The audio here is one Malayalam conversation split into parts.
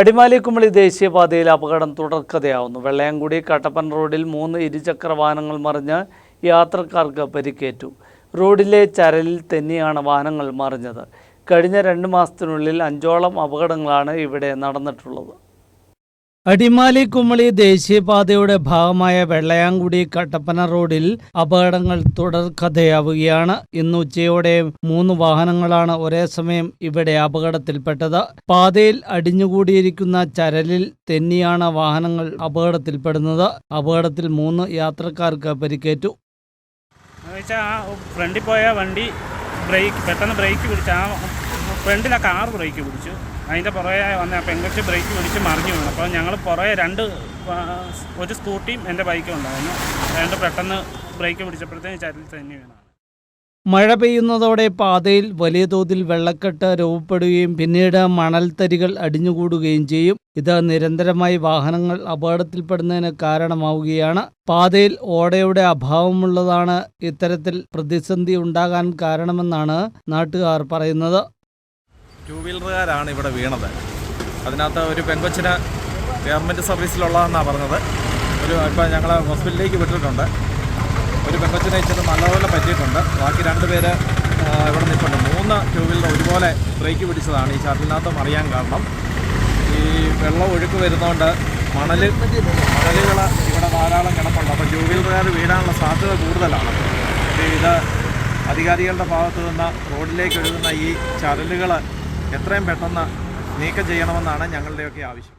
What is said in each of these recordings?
അടിമാലി കുമളി ദേശീയപാതയിൽ അപകടം തുടർക്കഥയാവുന്നു. വെള്ളയാംകുടി കട്ടപ്പൻ റോഡിൽ മൂന്ന് ഇരുചക്ര വാഹനങ്ങൾ മറിഞ്ഞ് യാത്രക്കാർക്ക് പരിക്കേറ്റു. റോഡിലെ ചരലിൽ തന്നെയാണ് വാഹനങ്ങൾ മറിഞ്ഞത്. കഴിഞ്ഞ രണ്ട് മാസത്തിനുള്ളിൽ അഞ്ചോളം അപകടങ്ങളാണ് ഇവിടെ നടന്നിട്ടുള്ളത്. അടിമാലി കുമളി ദേശീയപാതയുടെ ഭാഗമായ വെള്ളയാങ്കുടി കട്ടപ്പന റോഡിൽ അപകടങ്ങൾ തുടർക്കഥയാവുകയാണ് ഇന്ന് ഉച്ചയോടെ മൂന്ന് വാഹനങ്ങളാണ് ഒരേ സമയം ഇവിടെ അപകടത്തിൽപ്പെട്ടത്. പാതയിൽ അടിഞ്ഞുകൂടിയിരിക്കുന്ന ചരലിൽ തെന്നിയാണ് വാഹനങ്ങൾ അപകടത്തിൽപ്പെടുന്നത്. അപകടത്തിൽ മൂന്ന് യാത്രക്കാർക്ക് പരിക്കേറ്റു. ഫ്രണ്ടിൽ പോയ വണ്ടി ബ്രേക്ക് പെട്ടെന്ന് ബ്രേക്ക് പിടിച്ച് ആ ഫ്രണ്ടിലെ കാർ ബ്രേക്ക് പിടിച്ചു. അതിന്റെ പുറകെ വന്ന പെങ്കൊച്ച് ബ്രേക്ക് പിടിച്ച് മറിഞ്ഞു വീണു. അപ്പോൾ ഞങ്ങൾ പുറകെ രണ്ട് ഒരു സ്കൂട്ടിയും എന്റെ ബൈക്കും ഉണ്ടായിരുന്നു. രണ്ട് പെട്ടെന്ന് ബ്രേക്ക് പിടിച്ചപ്പോഴത്തേക്ക് ചരിൽ തന്നെ വീണു മഴ പെയ്യുന്നതോടെ പാതയിൽ വലിയ തോതിൽ വെള്ളക്കെട്ട് രൂപപ്പെടുകയും പിന്നീട് മണൽത്തരികൾ അടിഞ്ഞുകൂടുകയും ചെയ്യും. ഇത് നിരന്തരമായി വാഹനങ്ങൾ അപകടത്തിൽപ്പെടുന്നതിന് കാരണമാവുകയാണ്. പാതയിൽ ഓടയുടെ അഭാവമുള്ളതാണ് ഇത്തരത്തിൽ പ്രതിസന്ധി ഉണ്ടാകാൻ കാരണമെന്നാണ് നാട്ടുകാർ പറയുന്നത്. ടൂ വീലറുകാരാണ് ഇവിടെ വീണത്. അതിനകത്ത് ഒരു പെൺകൊച്ചിന് ഗവൺമെന്റ് സർവീസിലുള്ളതെന്നാണ് പറഞ്ഞത്. ഒരു ഇപ്പം ഞങ്ങൾ ഹോസ്പിറ്റലിലേക്ക് വിട്ടിട്ടുണ്ട്. ഒരു പെൺകൊച്ചിനെ ഇച്ചിട്ട് നല്ലപോലെ പറ്റിയിട്ടുണ്ട്. ബാക്കി രണ്ട് പേര് ഇവിടെ നിൽപ്പുണ്ട്. മൂന്ന് ടൂ വീലർ ഒരുപോലെ ബ്രേക്ക് പിടിച്ചതാണ്. ഈ ഷട്ടിലിനകത്ത് മറിയാൻ കാരണം. ഈ വെള്ളം ഒഴുക്ക് വരുന്നതുകൊണ്ട് മണൽ മണലുകൾ ഇവിടെ ധാരാളം കിടപ്പുണ്ട്. അപ്പോൾ ടൂ വീലറുകാർ വീഴാനുള്ള സാധ്യത കൂടുതലാണ്. ഇത് അധികാരികളുടെ ഭാഗത്തു നിന്ന് റോഡിലേക്ക് ഒഴുകുന്ന ഈ ചരലുകൾ എത്രയും പെട്ടെന്ന് നീക്കം ചെയ്യണമെന്നാണ് ഞങ്ങളുടെയൊക്കെ ആവശ്യം.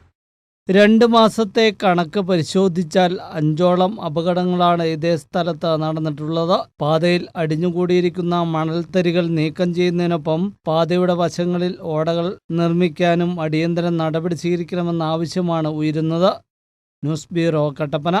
രണ്ട് മാസത്തെ കണക്ക് പരിശോധിച്ചാൽ അഞ്ചോളം അപകടങ്ങളാണ് ഇതേ സ്ഥലത്ത് നടന്നിട്ടുള്ളത്. പാതയിൽ അടിഞ്ഞുകൂടിയിരിക്കുന്ന മണൽത്തരികൾ നീക്കം ചെയ്യുന്നതിനൊപ്പം പാതയുടെ വശങ്ങളിൽ ഓടകൾ നിർമ്മിക്കാനും അടിയന്തര നടപടി സ്വീകരിക്കണമെന്ന ആവശ്യമാണ് ഉയരുന്നത്. News bureau Kattappana.